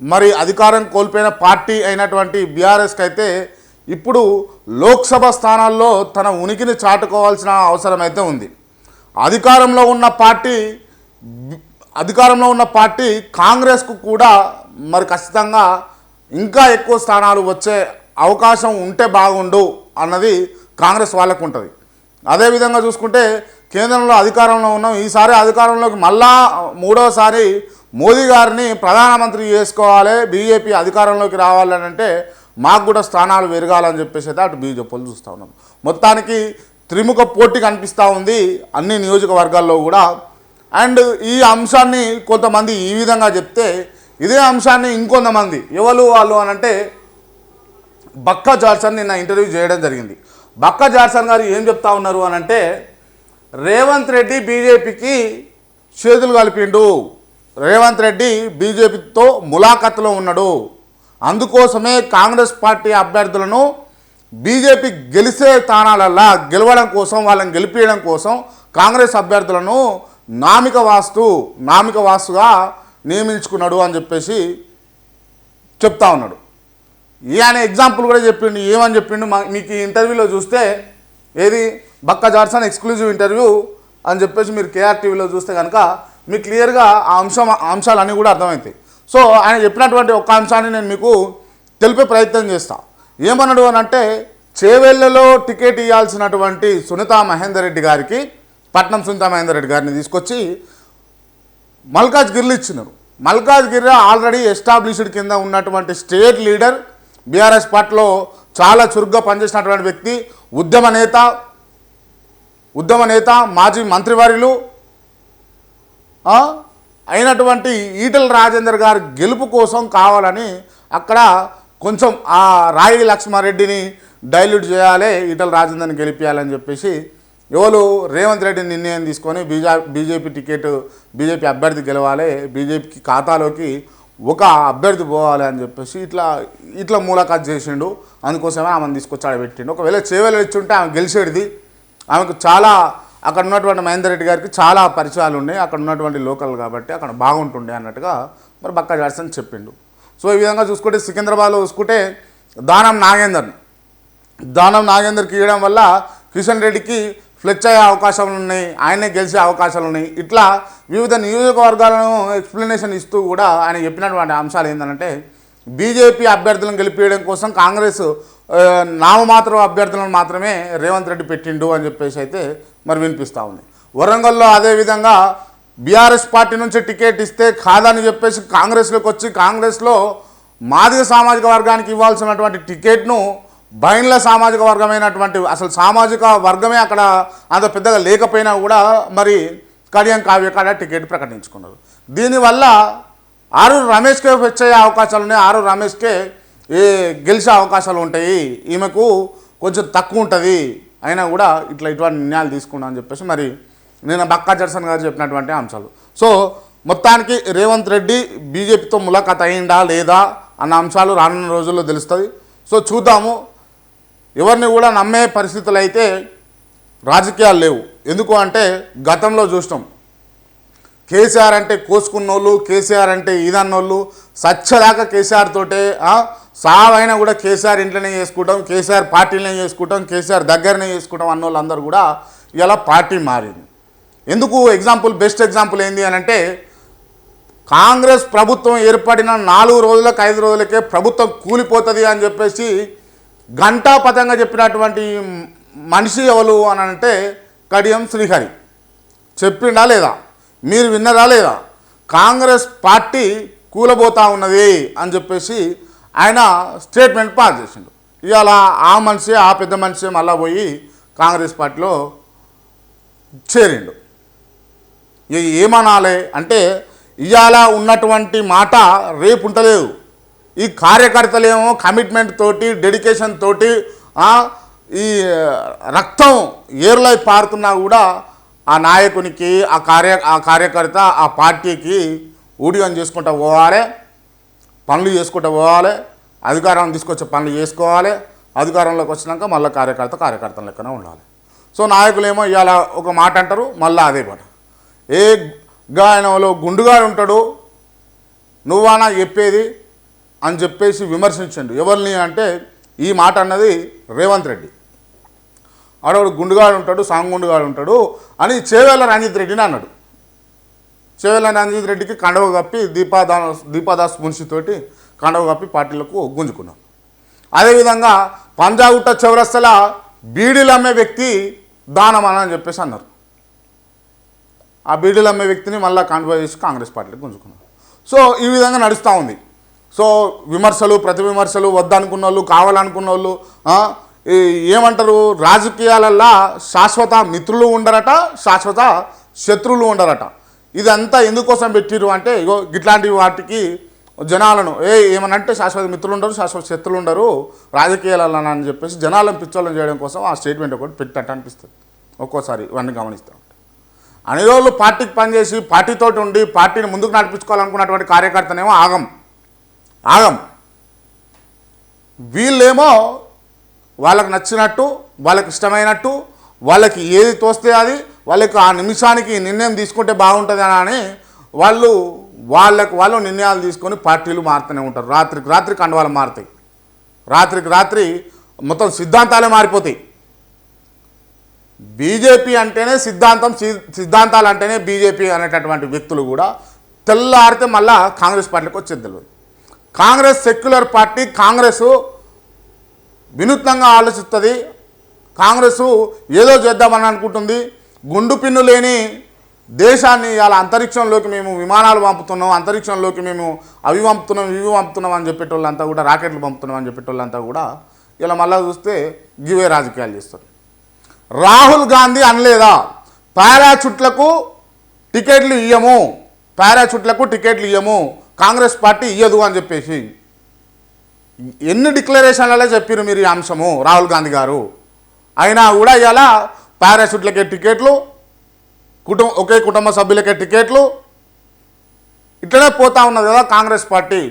మరి అధికారం కోల్పోయిన పార్టీ అయినటువంటి బీఆర్ఎస్కి అయితే ఇప్పుడు లోక్సభ స్థానాల్లో తన ఉనికిని చాటుకోవాల్సిన అవసరం అయితే ఉంది. అధికారంలో ఉన్న పార్టీ అధికారంలో ఉన్న పార్టీ కాంగ్రెస్కు కూడా మరి ఖచ్చితంగా ఇంకా ఎక్కువ స్థానాలు వచ్చే అవకాశం ఉంటే బాగుండు అన్నది కాంగ్రెస్ వాళ్ళకు ఉంటుంది. అదేవిధంగా చూసుకుంటే కేంద్రంలో అధికారంలో ఉన్నాం. ఈసారి అధికారంలోకి మళ్ళా మూడోసారి మోదీ గారిని ప్రధానమంత్రి చేసుకోవాలి బీజేపీ అధికారంలోకి రావాలని అంటే మాకు కూడా స్థానాలు పెరగాలని చెప్పేసి అయితే అటు బీజేపీలు చూస్తూ ఉన్నాం. మొత్తానికి త్రిముఖ పోటీ కనిపిస్తూ ఉంది అన్ని నియోజకవర్గాల్లో కూడా. అండ్ ఈ అంశాన్ని కొంతమంది ఈ విధంగా చెప్తే ఇదే అంశాన్ని ఇంకొంతమంది ఎవరు వాళ్ళు అని అంటే బక్కా జార్సన్ నిన్న ఇంటర్వ్యూ చేయడం జరిగింది. బక్క జార్సన్ గారు ఏం చెప్తా ఉన్నారు అని అంటే రేవంత్ రెడ్డి బీజేపీకి చేతులు కలిపిండు. రేవంత్ రెడ్డి బీజేపీతో ములాఖత్లో ఉన్నాడు. అందుకోసమే కాంగ్రెస్ పార్టీ అభ్యర్థులను బీజేపీ గెలిచే స్థానాలల్లా గెలవడం కోసం వాళ్ళని గెలిపించడం కోసం కాంగ్రెస్ అభ్యర్థులను నామిక వాస్తు నామిక వాస్తుగా నియమించుకున్నాడు అని చెప్పేసి చెప్తా ఉన్నాడు. ఈయన ఎగ్జాంపుల్ కూడా చెప్పిండు ఏమని చెప్పిండు మా- మీకు ఈ ఇంటర్వ్యూలో చూస్తే ఏది? బక్క జార్సన్ ఎక్స్క్లూజివ్ ఇంటర్వ్యూ అని చెప్పేసి మీరు కేఆర్టీవీలో చూస్తే కనుక మీకు క్లియర్గా ఆ అంశం అంశాలన్నీ కూడా అర్థమవుతాయి సో ఆయన చెప్పినటువంటి ఒక అంశాన్ని నేను మీకు తెలిపే ప్రయత్నం చేస్తా. ఏమన్నాడు అని అంటే చేవెళ్ళలో టికెట్ ఇవ్వాల్సినటువంటి సునీతా మహేందర్ రెడ్డి గారికి పట్నం సునీతా మహేందర్ రెడ్డి గారిని తీసుకొచ్చి మల్కాజ్ గిర్లు ఇచ్చినారు. మల్కాజ్ గిర్ర ఆల్రెడీ ఎస్టాబ్లిష్డ్ కింద ఉన్నటువంటి స్టేట్ లీడర్ బీఆర్ఎస్ పార్టీలో చాలా చురుగ్గా పనిచేసినటువంటి వ్యక్తి ఉద్యమ నేత ఉద్యమ నేత మాజీ మంత్రివర్యులు అయినటువంటి ఈటల రాజేందర్ గారి గెలుపు కోసం కావాలని అక్కడ కొంచెం ఆ రాయి లక్ష్మారెడ్డిని డైల్యూట్ చేయాలి ఈటల రాజేందర్ని గెలిపించాలని చెప్పేసి ఎవరు? రేవంత్ రెడ్డి నిర్ణయం తీసుకొని బీజా బీజేపీ టికెట్ బీజేపీ అభ్యర్థి గెలవాలి బీజేపీకి ఖాతాలోకి ఒక అభ్యర్థి పోవాలి అని చెప్పేసి ఇట్లా ఇట్లా మూలకాత్ చేసిండు. అందుకోసమే ఆమెను తీసుకొచ్చి ఆడ పెట్టిండు ఒకవేళ చేవెలు ఇచ్చి ఉంటే ఆమె గెలిచేది. ఆమెకు చాలా అక్కడ ఉన్నటువంటి మహేందర్ రెడ్డి గారికి చాలా పరిచయాలు ఉన్నాయి. అక్కడ ఉన్నటువంటి లోకల్ కాబట్టి అక్కడ బాగుంటుండే అన్నట్టుగా మరి బక్క జాడ్సన్ చెప్పిండు. సో ఈ విధంగా చూసుకుంటే సికింద్రాబాద్లో చూసుకుంటే దానం నాగేందర్ని దానం నాగేందర్కి ఇవ్వడం వల్ల కిషన్ రెడ్డికి ఫ్లెచ్ అయ్యే అవకాశాలు ఉన్నాయి. ఆయనే గెలిచే అవకాశాలు ఉన్నాయి. ఇట్లా వివిధ నియోజకవర్గాలను ఎక్స్ప్లెనేషన్ ఇస్తూ కూడా ఆయన చెప్పినటువంటి అంశాలు ఏంటంటే బీజేపీ అభ్యర్థులను గెలిపించడం కోసం కాంగ్రెస్ ఆ, నామమాత్రం అభ్యర్థులను మాత్రమే రేవంత్ రెడ్డి పెట్టిండు అని చెప్పేసి అయితే మరి వినిపిస్తూ ఉంది. వరంగల్లో అదేవిధంగా బీఆర్ఎస్ పార్టీ నుంచి టికెట్ ఇస్తే కాదని చెప్పేసి కాంగ్రెస్లోకి వచ్చి కాంగ్రెస్లో మాదిగ సామాజిక వర్గానికి ఇవ్వాల్సినటువంటి టికెట్ను బైన్ల సామాజిక వర్గమైనటువంటి అసలు సామాజిక వర్గమే అక్కడ అంత పెద్దగా లేకపోయినా కూడా మరి కడియం కావ్య కాడ టికెట్ ప్రకటించుకున్నారు. దీనివల్ల ఆరు రమేష్కే వచ్చే అవకాశాలు ఉన్నాయి ఆరు రమేష్కే ఏ గెలిచే అవకాశాలు ఉంటాయి. ఈమెకు కొంచెం తక్కువ ఉంటుంది. అయినా కూడా ఇట్లా ఇటువంటి నిర్ణయాలు తీసుకున్నా అని చెప్పేసి మరి నేను బక్కా జడ్సన్ గారు చెప్పినటువంటి అంశాలు. సో మొత్తానికి రేవంత్ రెడ్డి బీజేపీతో ములాఖాత్ అయిందా లేదా అన్న అంశాలు రానున్న రోజుల్లో తెలుస్తుంది. సో చూద్దాము. ఎవరిని కూడా నమ్మే పరిస్థితులు అయితే రాజకీయాలు లేవు. ఎందుకు అంటే గతంలో చూసినాం. కేసీఆర్ అంటే కోసుకున్నోళ్ళు కేసీఆర్ అంటే ఈదన్నోళ్ళు సచ్చదాకా కేసీఆర్ తోటే సావైనా కూడా కేసీఆర్ ఇంట్లోనే చేసుకుంటాం కేసీఆర్ పార్టీలోనే చేసుకుంటాం కేసీఆర్ దగ్గరనే చేసుకుంటాం అన్న వాళ్ళందరూ కూడా ఇలా పార్టీ మారింది. ఎందుకు ఎగ్జాంపుల్ బెస్ట్ ఎగ్జాంపుల్ ఏంది అని అంటే కాంగ్రెస్ ప్రభుత్వం ఏర్పడిన నాలుగు రోజులకు ఐదు రోజులకే ప్రభుత్వం కూలిపోతుంది అని చెప్పేసి ఘంటాపథంగా చెప్పినటువంటి మనిషి ఎవరు అని అంటే కడియం శ్రీహరి. చెప్పిండా లేదా? మీరు విన్నరా లేదా? కాంగ్రెస్ పార్టీ కూలబోతా ఉన్నది అని చెప్పేసి ఆయన స్టేట్మెంట్ పాస్ చేసిండు. ఇవాళ ఆ మనిషి ఆ పెద్ద మనిషి మళ్ళా పోయి కాంగ్రెస్ పార్టీలో చేరిండు. ఇక ఏమనాలి అంటే ఇవాళ ఉన్నటువంటి మాట రేపు ఉండలేదు. ఈ కార్యకర్తలేమో కమిట్మెంట్ తోటి డెడికేషన్ తోటి ఈ రక్తం ఏరులై పారుతున్నా కూడా ఆ నాయకునికి ఆ కార్య ఆ కార్యకర్త ఆ పార్టీకి ఊడిగం చేసుకుంటూ పోవాలి పనులు చేసుకుంటూ పోవాలి అధికారం తీసుకొచ్చే పనులు చేసుకోవాలి అధికారంలోకి వచ్చినాక మళ్ళీ కార్యకర్త కార్యకర్త లెక్కనే ఉండాలి. సో నాయకులేమో ఇవాళ ఒక మాట అంటారు మళ్ళీ అదే మాట. ఏ గాయనంలో గుండుగా ఉంటాడు నువ్వానా చెప్పేది అని చెప్పేసి విమర్శించండు. ఎవరిని అంటే ఈ మాట అన్నది రేవంత్ రెడ్డి. ఆడవాడు గుండుగాడు ఉంటాడు సాంగుండుగాడు ఉంటాడు అని చేవేళ్ళ రంజిత్ రెడ్డిని అన్నాడు. చేవేళ్ళ రంజిత్ రెడ్డికి కండవ కప్పి దీపాదా దీపాదాస్ మున్షితోటి కండవ కప్పి పార్టీలకు గుంజుకున్నాం. అదేవిధంగా పంజాగుట్ట చౌరస్తల బీడీలు అమ్మే వ్యక్తి దానమాన అని చెప్పేసి అన్నారు. ఆ బీడీలు అమ్మే వ్యక్తిని మళ్ళీ కాంట్రో చేసి కాంగ్రెస్ పార్టీలకు గుంజుకున్నారు సో ఈ విధంగా నడుస్తూ ఉంది. సో విమర్శలు ప్రతి విమర్శలు వద్దనుకున్న వాళ్ళు కావాలనుకున్న వాళ్ళు ఏమంటారు రాజకీయాలల్లో శాశ్వత మిత్రులు ఉండరట శాశ్వత శత్రువులు ఉండరట. ఇదంతా ఎందుకోసం పెట్టిరు అంటే ఇగో ఇట్లాంటి వాటికి జనాలను ఏ ఏమనంటే శాశ్వత మిత్రులు ఉండరు శాశ్వత శత్రులు ఉండరు రాజకీయాలలో అని చెప్పేసి జనాలను పిచ్చోళ్ళని చేయడం కోసం ఆ స్టేట్మెంట్ ఒకటి పెట్టినట్టు అనిపిస్తుంది. ఒక్కోసారి ఇవన్నీ గమనిస్తూ ఉంటాం. అన్ని రోజులు పార్టీకి పనిచేసి పార్టీతోటి ఉండి పార్టీని ముందుకు నడిపించుకోవాలనుకున్నటువంటి కార్యకర్తనేమో ఆగం. ఆగం. వీళ్ళేమో వాళ్ళకి నచ్చినట్టు వాళ్ళకి ఇష్టమైనట్టు వాళ్ళకి ఏది తోస్తే అది వాళ్ళకి ఆ నిమిషానికి నిర్ణయం తీసుకుంటే బాగుంటుంది అని వాళ్ళు వాళ్ళకు వాళ్ళు నిర్ణయాలు తీసుకొని పార్టీలు మారుతూనే ఉంటారు. రాత్రికి రాత్రి కండవాలు మారుతాయి. రాత్రికి రాత్రి మొత్తం సిద్ధాంతాలే మారిపోతాయి. బీజేపీ అంటేనే సిద్ధాంతం సి- సిద్ధాంతాలు అంటేనే బీజేపీ అనేటటువంటి వ్యక్తులు కూడా తెల్లారితే మళ్ళా కాంగ్రెస్ పార్టీకి వచ్చేది తెలియదు కాంగ్రెస్ సెక్యులర్ పార్టీ కాంగ్రెస్ వినూత్నంగా ఆలోచిస్తుంది. కాంగ్రెస్ ఏదో చేద్దామని అనుకుంటుంది. గుండు పిన్ను లేని దేశాన్ని ఇలా అంతరిక్షంలోకి మేము విమానాలు పంపుతున్నాం అంతరిక్షంలోకి మేము అవి పంపుతున్నాం ఇవి పంపుతున్నాం అని చెప్పేటోళ్ళంతా కూడా రాకెట్లు పంపుతున్నాం అని చెప్పేటోళ్ళంతా కూడా ఇలా మళ్ళీ చూస్తే గివే రాజకీయాలు చేస్తారు. రాహుల్ గాంధీ అనలేదా? పారాచుట్లకు టికెట్లు ఇయ్యము. పారాచుట్లకు టికెట్లు ఇయ్యము. కాంగ్రెస్ పార్టీ ఇయ్యదు అని చెప్పేసి ఎన్ని డిక్లరేషన్లలో చెప్పారు మీరు ఈ అంశము? రాహుల్ గాంధీ గారు. అయినా కూడా ఇలా పారాషూట్లకే టికెట్లు కుటుంబ ఒకే కుటుంబ సభ్యులకే టికెట్లు ఇట్లనే పోతా ఉన్నది కదా కాంగ్రెస్ పార్టీ.